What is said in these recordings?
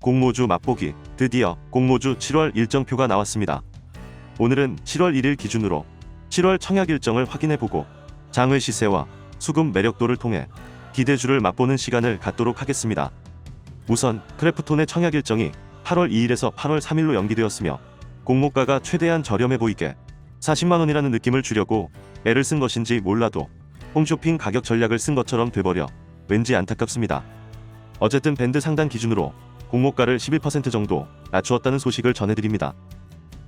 공모주 맛보기 드디어 공모주 7월 일정표가 나왔습니다. 오늘은 7월 1일 기준으로 7월 청약 일정을 확인해보고 장외 시세와 수급 매력도를 통해 기대주를 맛보는 시간을 갖도록 하겠습니다. 우선 크래프톤의 청약 일정이 8월 2일에서 8월 3일로 연기되었으며 공모가가 최대한 저렴해 보이게 40만 원이라는 느낌을 주려고 애를 쓴 것인지 몰라도 홈쇼핑 가격 전략을 쓴 것처럼 돼버려 왠지 안타깝습니다. 어쨌든 밴드 상단 기준으로 공모가를 11% 정도 낮추었다는 소식을 전해드립니다.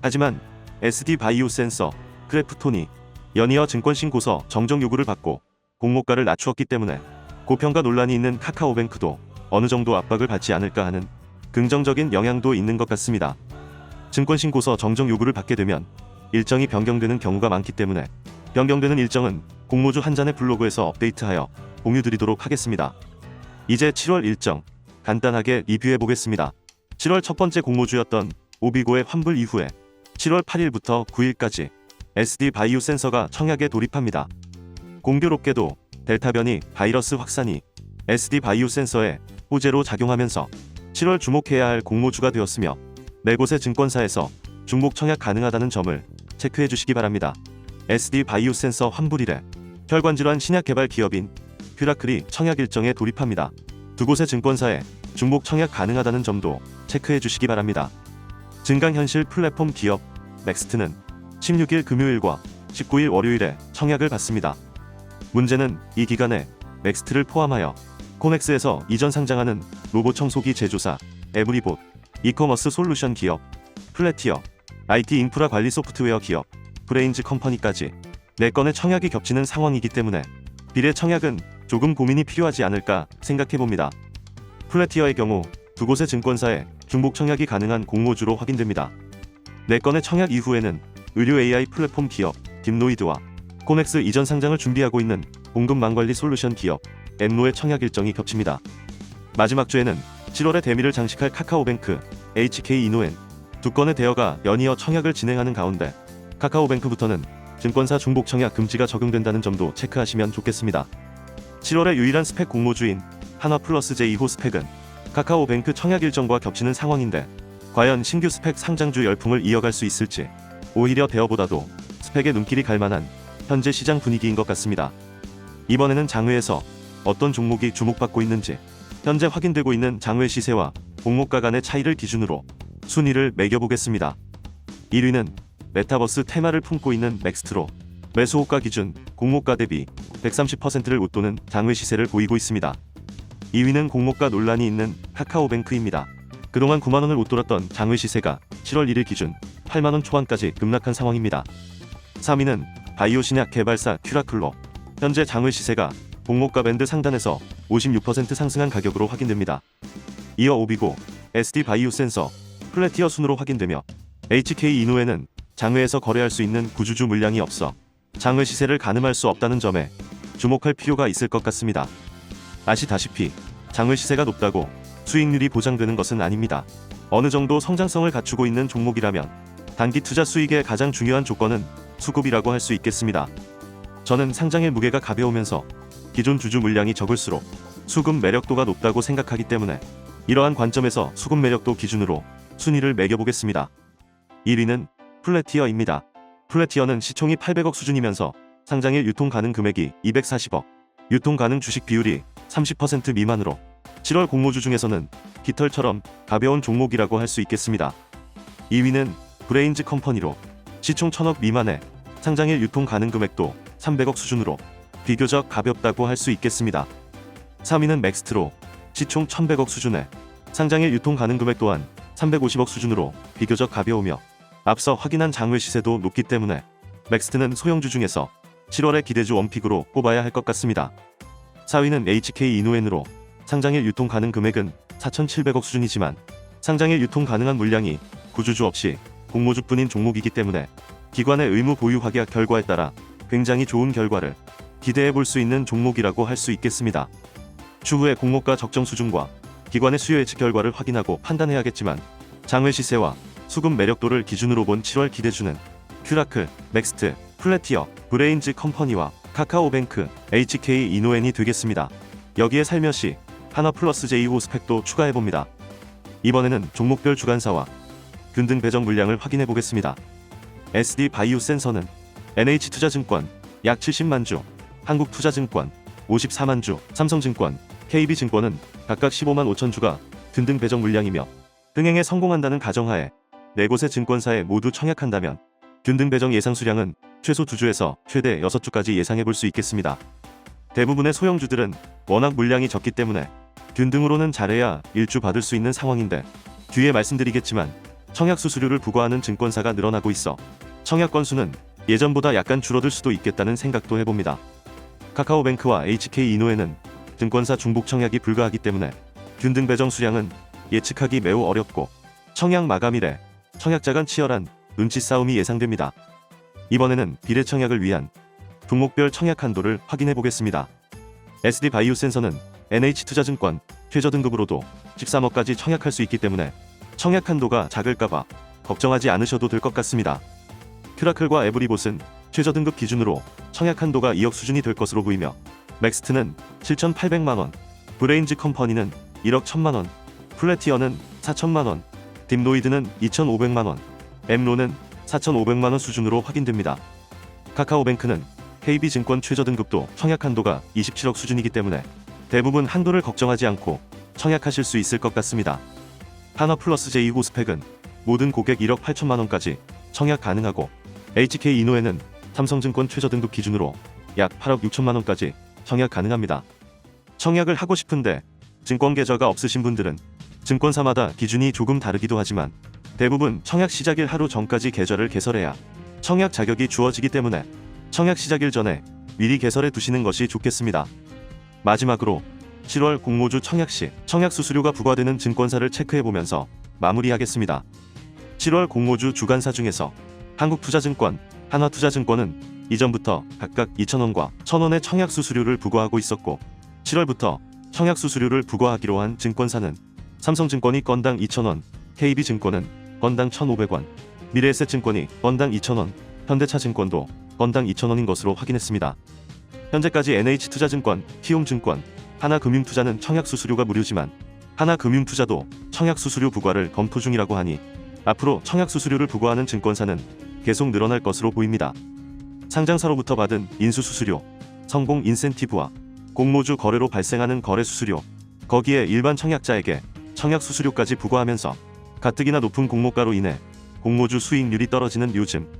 하지만 SD 바이오 센서, 크래프톤이 연이어 증권 신고서 정정 요구를 받고 공모가를 낮추었기 때문에 고평가 논란이 있는 카카오뱅크도 어느 정도 압박을 받지 않을까 하는 긍정적인 영향도 있는 것 같습니다. 증권 신고서 정정 요구를 받게 되면 일정이 변경되는 경우가 많기 때문에 변경되는 일정은 공모주 한 잔의 블로그에서 업데이트하여 공유드리도록 하겠습니다. 이제 7월 일정 간단하게 리뷰해 보겠습니다. 7월 첫 번째 공모주였던 오비고의 환불 이후에 7월 8일부터 9일까지 SD 바이오 센서가 청약에 돌입합니다. 공교롭게도 델타 변이 바이러스 확산이 SD 바이오 센서에 호재로 작용하면서 7월 주목해야 할 공모주가 되었으며 네 곳의 증권사에서 중복 청약 가능하다는 점을 체크해 주시기 바랍니다. SD 바이오 센서 환불일에 혈관질환 신약 개발 기업인 퓨라클이 청약 일정에 돌입합니다. 두 곳의 증권사에 중복 청약 가능하다는 점도 체크해 주시기 바랍니다. 증강현실 플랫폼 기업 넥스트는 16일 금요일과 19일 월요일에 청약을 받습니다. 문제는 이 기간에 넥스트를 포함하여 코넥스에서 이전 상장하는 로봇 청소기 제조사 에브리봇, 이커머스 솔루션 기업, 플래티어, IT 인프라 관리 소프트웨어 기업, 브레인즈 컴퍼니까지 4건의 청약이 겹치는 상황이기 때문에 비례 청약은 조금 고민이 필요하지 않을까 생각해 봅니다. 플래티어의 경우 두 곳의 증권사에 중복 청약이 가능한 공모주로 확인됩니다. 4건의 청약 이후에는 의료 AI 플랫폼 기업 딥노이드와 코넥스 이전 상장을 준비하고 있는 공급망 관리 솔루션 기업 엠로의 청약 일정이 겹칩니다. 마지막 주에는 7월에 대미를 장식할 카카오뱅크, HK 이노엔 두 건의 대여가 연이어 청약을 진행하는 가운데 카카오뱅크부터는 증권사 중복 청약 금지가 적용된다는 점도 체크하시면 좋겠습니다. 7월의 유일한 스펙 공모주인 하나 플러스 제2호 스펙은 카카오뱅크 청약 일정과 겹치는 상황인데 과연 신규 스펙 상장주 열풍을 이어갈 수 있을지 오히려 대여보다도 스펙에 눈길이 갈 만한 현재 시장 분위기인 것 같습니다. 이번에는 장외에서 어떤 종목이 주목받고 있는지 현재 확인되고 있는 장외 시세와 공모가 간의 차이를 기준으로 순위를 매겨보겠습니다. 1위는 메타버스 테마를 품고 있는 맥스트로 매수 호가 기준 공모가 대비 130%를 웃도는 장외 시세를 보이고 있습니다. 2위는 공모가 논란이 있는 카카오뱅크입니다. 그동안 9만원을 웃돌았던 장외 시세가 7월 1일 기준 8만원 초반까지 급락한 상황입니다. 3위는 바이오 신약 개발사 큐라클로 현재 장외 시세가 공모가 밴드 상단에서 56% 상승한 가격으로 확인됩니다. 이어 오비고, SD 바이오 센서, 플래티어 순으로 확인되며 HK 이노에는 장외에서 거래할 수 있는 구주주 물량이 없어 장외 시세를 가늠할 수 없다는 점에 주목할 필요가 있을 것 같습니다. 아시다시피 장외 시세가 높다고 수익률이 보장되는 것은 아닙니다. 어느 정도 성장성을 갖추고 있는 종목이라면 단기 투자 수익의 가장 중요한 조건은 수급이라고 할 수 있겠습니다. 저는 상장의 무게가 가벼우면서 기존 주주 물량이 적을수록 수급 매력도가 높다고 생각하기 때문에 이러한 관점에서 수급 매력도 기준으로 순위를 매겨보겠습니다. 1위는 플래티어입니다. 플래티어는 시총이 800억 수준이면서 상장일 유통 가능 금액이 240억, 유통 가능 주식 비율이 30% 미만으로 7월 공모주 중에서는 깃털처럼 가벼운 종목이라고 할 수 있겠습니다. 2위는 브레인즈 컴퍼니로 시총 1000억 미만에 상장일 유통 가능 금액도 300억 수준으로 비교적 가볍다고 할 수 있겠습니다. 3위는 맥스트로 시총 1100억 수준에 상장일 유통 가능 금액 또한 350억 수준으로 비교적 가벼우며 앞서 확인한 장외 시세도 높기 때문에 맥스트는 소형주 중에서 7월의 기대주 원픽으로 꼽아야 할 것 같습니다. 4위는 HK 이노엔으로 상장일 유통 가능 금액은 4,700억 수준이지만 상장일 유통 가능한 물량이 구주주 없이 공모주뿐인 종목이기 때문에 기관의 의무 보유 확약 결과에 따라 굉장히 좋은 결과를 기대해 볼 수 있는 종목이라고 할 수 있겠습니다. 추후에 공모가 적정 수준과 기관의 수요 예측 결과를 확인하고 판단해야겠지만 장외 시세와 수급 매력도를 기준으로 본 7월 기대주는 큐라클, 넥스트, 플래티어, 브레인즈 컴퍼니와 카카오뱅크, HK 이노엔이 되겠습니다. 여기에 살며시 하나 플러스 제2호 스펙도 추가해봅니다. 이번에는 종목별 주간사와 균등 배정 물량을 확인해 보겠습니다. SD 바이오 센서는 NH투자증권 약 70만 주, 한국투자증권 54만 주, 삼성증권, KB증권은 각각 15만 5천 주가 균등 배정 물량이며 흥행에 성공한다는 가정하에 네 곳의 증권사에 모두 청약한다면 균등 배정 예상 수량은 최소 2주에서 최대 6주까지 예상해 볼 수 있겠습니다. 대부분의 소형주들은 워낙 물량이 적기 때문에 균등으로는 잘해야 1주 받을 수 있는 상황인데 뒤에 말씀드리겠지만 청약 수수료를 부과하는 증권사가 늘어나고 있어 청약 건수는 예전보다 약간 줄어들 수도 있겠다는 생각도 해봅니다. 카카오뱅크와 HK 이노에는 증권사 중복 청약이 불가하기 때문에 균등 배정 수량은 예측하기 매우 어렵고 청약 마감일에 청약 자 간 치열한 눈치 싸움이 예상됩니다. 이번에는 비례 청약을 위한 종목별 청약 한도를 확인해 보겠습니다. SD 바이오 센서는 NH투자증권 최저 등급으로도 13억까지 청약할 수 있기 때문에 청약 한도가 작을까봐 걱정하지 않으셔도 될 것 같습니다. 큐라클과 에브리봇은 최저 등급 기준으로 청약 한도가 2억 수준이 될 것으로 보이며 맥스트는 7,800만원, 브레인즈 컴퍼니는 1억 1천만원, 플래티어는 4천만원, 딥노이드는 2,500만원, 엠로는 4,500만원 수준으로 확인됩니다. 카카오뱅크는 KB증권 최저 등급도 청약 한도가 27억 수준이기 때문에 대부분 한도를 걱정하지 않고 청약하실 수 있을 것 같습니다. 하나 플러스 제2고 스펙은 모든 고객 1억 8천만 원까지 청약 가능하고 HK 이노에는 삼성증권 최저 등급 기준으로 약 8억 6천만 원까지 청약 가능합니다. 청약을 하고 싶은데 증권 계좌가 없으신 분들은 증권사마다 기준이 조금 다르기도 하지만 대부분 청약 시작일 하루 전까지 계좌를 개설해야 청약 자격이 주어지기 때문에 청약 시작일 전에 미리 개설해 두시는 것이 좋겠습니다. 마지막으로 7월 공모주 청약 시 청약 수수료가 부과되는 증권사를 체크해 보면서 마무리하겠습니다. 7월 공모주 주간사 중에서 한국투자증권, 한화투자증권은 이전부터 각각 2,000원과 1,000원의 청약 수수료를 부과하고 있었고 7월부터 청약 수수료를 부과하기로 한 증권사는 삼성증권이 건당 2,000원, KB증권은 건당 1,500원, 미래에셋증권이 건당 2,000원, 현대차증권도 건당 2,000원인 것으로 확인했습니다. 현재까지 NH투자증권, 키움증권, 하나금융투자는 청약 수수료가 무료지만 하나금융투자도 청약 수수료 부과를 검토 중이라고 하니 앞으로 청약 수수료를 부과하는 증권사는 계속 늘어날 것으로 보입니다. 상장사로부터 받은 인수 수수료, 성공 인센티브와 공모주 거래로 발생하는 거래 수수료, 거기에 일반 청약자에게 청약 수수료까지 부과하면서 가뜩이나 높은 공모가로 인해 공모주 수익률이 떨어지는 요즘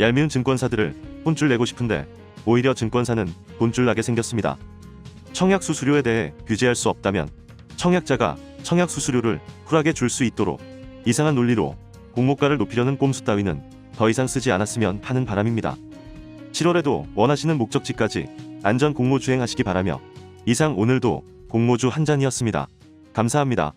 얄미운 증권사들을 혼쭐 내고 싶은데 오히려 증권사는 돈줄 나게 생겼습니다. 청약 수수료에 대해 규제할 수 없다면 청약자가 청약 수수료를 쿨하게 줄 수 있도록 이상한 논리로 공모가를 높이려는 꼼수 따위는 더 이상 쓰지 않았으면 하는 바람입니다. 7월에도 원하시는 목적지까지 안전 공모 주행하시기 바라며 이상 오늘도 공모주 한 잔이었습니다. 감사합니다.